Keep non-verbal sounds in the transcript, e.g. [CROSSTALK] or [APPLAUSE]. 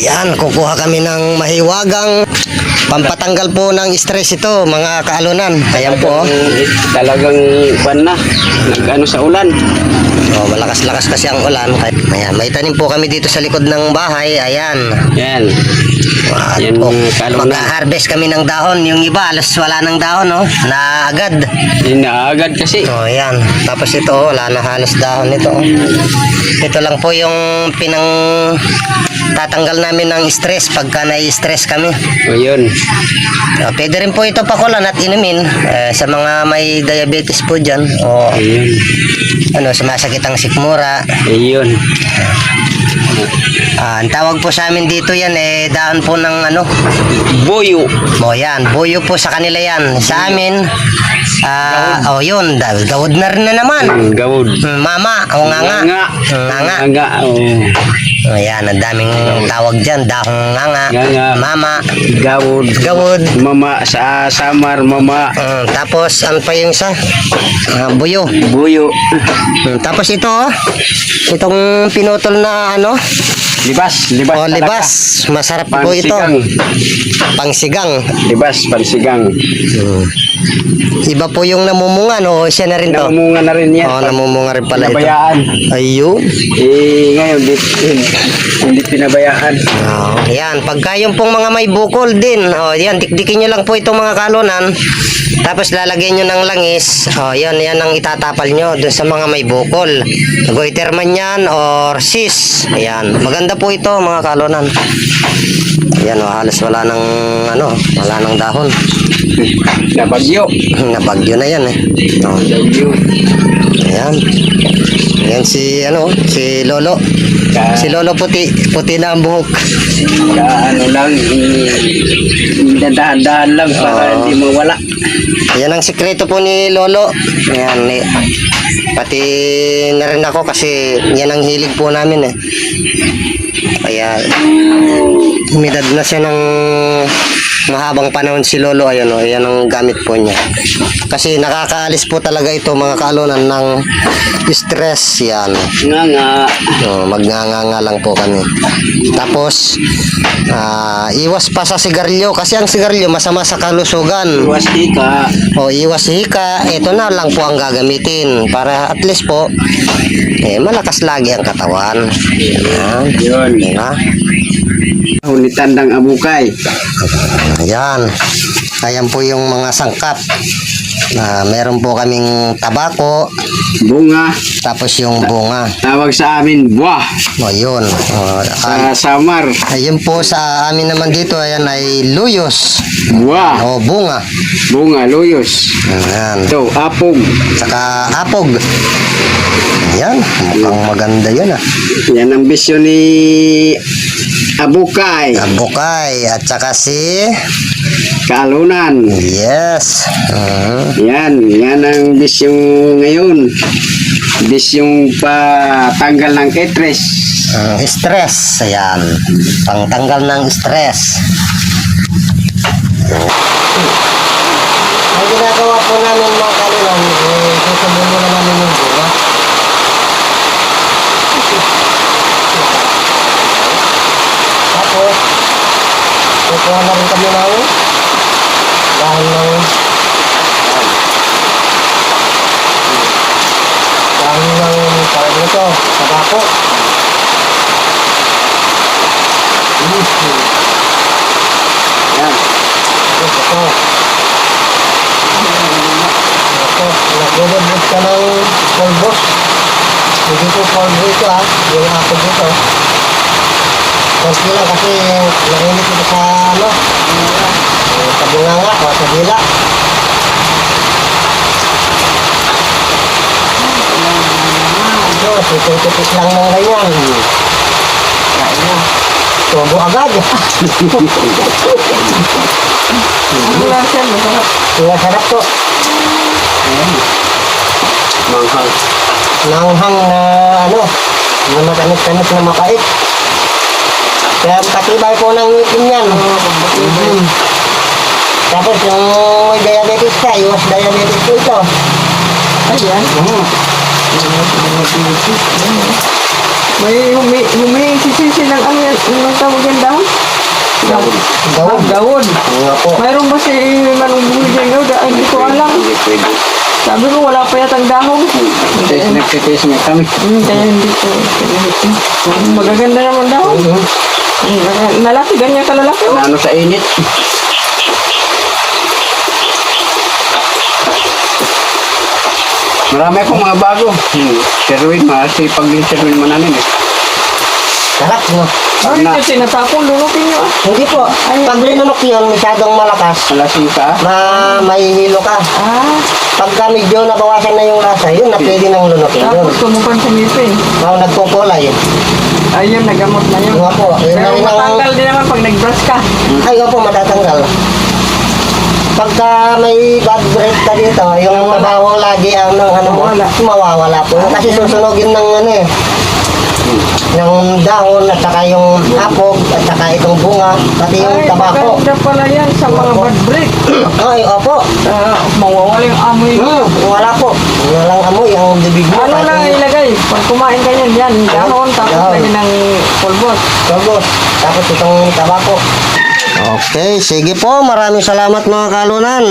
Ayan, kukuha kami ng mahiwagang pampatanggal po ng stress ito, mga kaalunan. Ayan po. oh. Talagang ban na. Nag-ano sa ulan. Oh, malakas-lakas kasi ang ulan. Ayan, may tanim po kami dito sa likod ng bahay. Ayan. Yan. At Yan po, mga kaalunan. mag-harvest kami ng dahon. Yung iba, alas wala ng dahon, no? Na agad. Kasi. Oh, ayan. Tapos ito, oh, wala na halos dahon nito. oh. Ito lang po yung pinang tatanggal namin ng stress pagka nai-stress kami. O yun. Uh, pwede rin po ito pakulan at inumin eh, sa mga may diabetes po dyan o Ayun. ano, sumasakit ang sikmura. Ayun. Ah, ang tawag po sa amin dito yan eh, daan po ng ano, Buyo. o yan, buyo po sa kanila yan. Sa amin, ah, oh yun, da- gawad na rin na naman. Ang gawod. Hmm, Mama, o nga nga. Nga. Nga nga. Nga. Oh. Ayan, ang daming tawag dyan. Dahong nga nga. Nga nga. Mama. Gawod. Gawod. Mama sa samar. Mama. Mm, tapos, ano pa yung isa? Ah, buyo. Buyo. Mm, tapos ito, oh. itong pinutol na ano, Libas. Libas. o talaga. libas. Masarap po ito. Pansigang. Pangsigang. Libas. Pansigang. Mm. Iba po yung namumunga, no? Siya na rin to. Namunga na rin yan. Oo, namumunga rin pala ito. Pinabayaan. Ayun. Eh, ngayon, di, hindi pinabayaan. Oh, yan, pagka yung pong mga may bukol din, oh, yan, dikdikin nyo lang po itong mga kalunan. Tapos lalagyan nyo ng langis. Oh, yan, yan ang itatapal nyo dun sa mga may bukol. Goiter man yan or sis. Ayan, maganda po ito mga kalunan. Ayan, oh, halos wala ng, ano, wala ng dahon. [LAUGHS] Nabagyo. [CLEARS THROAT] Nabagyo na yan eh. Oh, Nabagyo. ayan. Ayan si, ano, si Lolo. Ka, Si Lolo puti, puti na ang buhok. ka ano lang, dahan-dahan lang para hindi mawala. Yan ang sikreto po ni Lolo. Yan, eh, pati na rin ako kasi yan ang hilig po namin eh. Kaya umidad na siya ng mahabang panahon si Lolo. Ayun o, yan ang gamit po niya. Kasi nakakaalis po talaga ito mga kalunan ng stress. Yan. Nga nga. No, magnganganga lang po kami. Tapos, ah, iwas pa sa sigarilyo kasi ang sigarilyo masama sa kalusugan. Iwas ka. O iwas hika, ito na lang po ang gagamitin para at least po eh, malakas lagi ang katawan. Yan. Yun. Diba? Hunitan ng abukay. Ayan. Ayan po yung mga sangkap. na meron po kaming tabako, Bunga. tapos yung bunga. Tawag sa amin, buwah. O yun. Ah, Sa samar, ayun po sa amin naman dito, ayan ay luyos. buwah. O bunga. Bunga, luyos. Ayan. Ito, apog. Saka apog. Ayan. Mukhang maganda yan ah. Yan ang bisyo ni Abukay. Abukay at saka si Kalunan. Yes. Mhm. Yan, yan ang bisyong ngayon. Bisyong patanggal ng etres. Ang stress. Ayan. Pangtanggal ng stress. Ang ginagawa po namin mga kalunan, eh, susubo muna namin yung bunga. Tapos, kukuha na rin kami ng dahil ng dahil ng tawag nito, tabako. Yan. Ito. Ito. Nagbubod ka ng polvo. Hindi ko polvo ito ah. Yung ako dito. Konti lang kasi narinig ito sa ano. eh, Sa bunganga o sa. Ito, tipis lang ng ganyan. Kain na. Tubo agad. Ambulansyan, masarap. Kaya sarap to. Manghang. Nanghang na ano, na matamis-tamis na mapait. Kaya patibay po ng ngipin yan. Mm. Tapos yung may diabetes ka, iwas diabetes po ito. Ayan. Mm. May humi, humihingi si Sisi ng ano yan, Anong tawag yan? Gawon. Gawon. Gawon. Nga po. Mayroon ba si Manong Buli dyan? Ay, hindi ko alam. Sabi ko, wala pa yatang dahon. Test nagtitest nga kami. Hmm, kaya hindi ko. Magaganda naman dahon. Hmm, Nalaki, ganyan kalalaki. oh. Ano sa init. Marami akong mga bago. Hmm. Sirwin, masipag din sirwin mo namin eh. Sarap, no? Ay, Na- tinatapon, lunukin nyo. ah. Hindi po. Pag linunok yun, masyadong malakas. Malasing ka. Ma mahihilo ka. Ah, Pagka medyo nabawasan na yung lasa, yun na pwede nang lunukin yun. tapos tumukan sa ngipin. Mga nagkukulay. Ayun, nagamot na yun. Nga po. Yun na Pero ang... matanggal din naman pag nag-brush ka. Ay, nga po, matatanggal. Pagka may bad breath ka dito, yung mabaho lagi ang ng ano mo, Mawala. mawawala po. Kasi susunogin ng ano eh, ng dahon at saka yung hapog at saka itong bunga, pati yung Ay, tabako. maganda pala yan sa mga bad break. Ay, opo. Uh, mawawala yung amoy mo. Hmm, wala po. Walang amoy ang bibig mo. Ano lang yung- ilagay? Pag kumain ka yan, yan, dahon, tapos Dahon. lagyan ng pulbos. Tapos, tapos itong tabako. Okay, sige po. Maraming salamat mga kalunan.